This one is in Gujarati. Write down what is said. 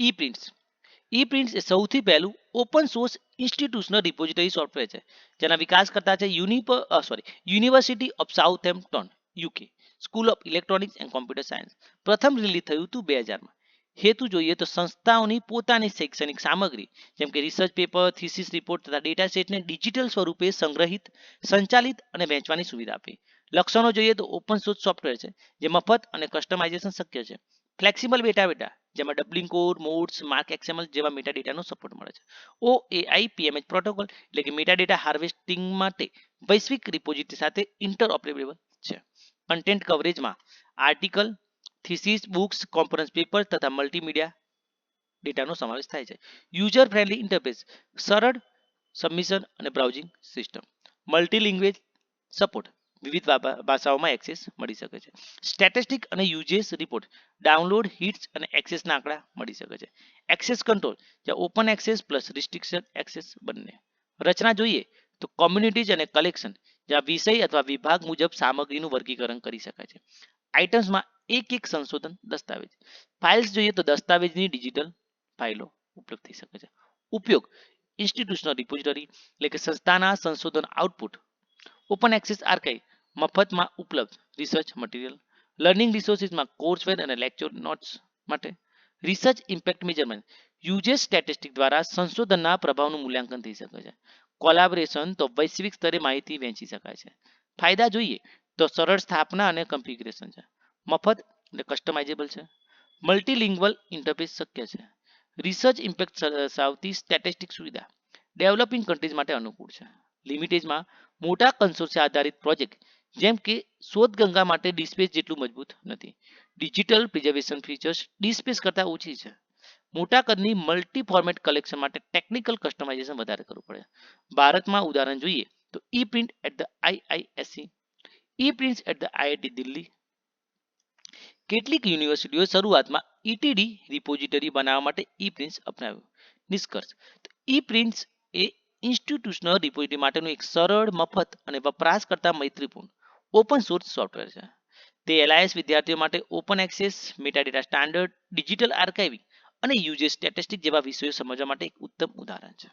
ઈ પ્રિન્ટ્સ ઈ પ્રિન્ટ્સ એ સૌથી પહેલું open source institutional repository software છે, જેના વિકાસકર્તા છે યુનિપ sorry university of Southampton UK school of electronics and computer science પ્રથમ રિલીઝ થયું હતું બે હજારમાં. હેતુ જોઈએ તો સંસ્થાઓની પોતાની શૈક્ષણિક સામગ્રી, જેમ કે research paper thesis report data data સેટને ડિજિટલ સ્વરૂપે સંગ્રહિત, સંચાલિત અને વહેંચવાની સુવિધા આપે. લક્ષણો જોઈએ તો ઓપન સોર્સ સોફ્ટવેર છે, જે મફત અને કસ્ટમાઇઝેશન શક્ય છે. ફ્લેક્સિબલ બેટા બેટા જેમાં Dublin core MODS MARC XML જેવા મેટા ડેટાનો સપોર્ટ મળે છે. ઓ એઆઈ પીએમએચ પ્રોટોકોલ એટલે કે મેટા ડેટા હાર્વેસ્ટિંગ માટે વૈશ્વિક રિપોઝિટરી સાથે ઇન્ટરઓપરેબલ છે. Content કવરેજમાં article thesis books conference paper તથા મલ્ટીમીડિયા ડેટાનો સમાવેશ થાય છે. યુઝર ફ્રેન્ડલી ઇન્ટરફેસ સરળ સબમિશન અને બ્રાઉઝિંગ સિસ્ટમ મલ્ટીલિંગ્વેજ સપોર્ટ વિવિધ ભાષાઓમાં એક્સેસ મળી શકે છે. સ્ટેટિસ્ટિક અને યુઝેસ રિપોર્ટ ડાઉનલોડ હિટ્સ અને એક્સેસના આંકડા મળી શકે છે. એક્સેસ કંટ્રોલ જ્યાં open access plus restriction access બંને. રચના જોઈએ તો કોમ્યુનિટીઝ અને કલેક્શન જ્યાં વિષય અથવા વિભાગ મુજબ સામગ્રીનું વર્ગીકરણ કરી શકાય છે. આઇટમ્સમાં એક એક સંશોધન દસ્તાવેજ. ફાઇલ્સ જોઈએ તો દસ્તાવેજની ડિજિટલ ફાઇલો ઉપલબ્ધ થઈ શકે છે. ઉપયોગ ઇન્સ્ટિટ્યુશનલ રિપોઝિટરી એટલે કે સંસ્થાના સંશોધન આઉટપુટ ઓપન એક્સેસ આર્કાઇવ મફતમાં ઉપલબ્ધ રિસર્ચ મટીરિયલ લર્નિંગ રિસોર્સિસમાં કોર્સવેર અને લેક્ચર નોટ્સ માટે research impact measurement usage statistic દ્વારા સંશોધનના પ્રભાવનું મૂલ્યાંકન થઈ શકે છે. કોલાબરેશન તો વૈશ્વિક સ્તરે માહિતી વહેંચી શકાય છે. ફાયદા જોઈએ તો સરળ સ્થાપના અને કન્ફિગ્યુરેશન છે. મફત એટલે કસ્ટમાઇઝેબલ છે. મલ્ટીલિંગ્વલ ઇન્ટરફેસ શક્ય છે. રિસર્ચ ઇમ્પેક્ટ સાવતી સ્ટેટિસ્ટિક સુવિધા ડેવલપિંગ કન્ટ્રીઝ માટે અનુકૂળ છે. લિમિટેજમાં મોટા કન્સોર્સિયા આધારિત પ્રોજેક્ટ જેમ કે શોધગંગા માટે ડિસ્પેસ જેટલું મજબૂત નથી. ડિજિટલ પ્રિઝર્વેશન ફીચર્સ ડિસ્પેસ કરતાં ઓછી છે. મોટા કદની મલ્ટી ફોર્મેટ કલેક્શન માટે ટેકનિકલ કસ્ટમાઇઝેશન વધારે કરવું પડે. ભારતમાં ઉદાહરણ જોઈએ તો E print at the IISc E print at the IIT Delhi, કેટલીક યુનિવર્સિટીઓ શરૂઆતમાં ઈટીડી રિપોઝિટરી બનાવવા માટે ઈ પ્રિન્ટ્સ અપનાવ્યું. નિષ્કર્ષ ઈ પ્રિન્ટ્સ એ ઇન્સ્ટિટ્યુશનલ રિપોઝિટરી માટેનું એક સરળ, મફત અને વપરાશકર્તા મૈત્રીપૂર્ણ ઓપન સોર્સ સોફ્ટવેર છે. તે એલઆઈએસ વિદ્યાર્થીઓ માટે open access, metadata standard, digital archiving અને યુઝેસ સ્ટેટિસ્ટિક જેવા વિષયો સમજવા માટે એક ઉત્તમ ઉદાહરણ છે.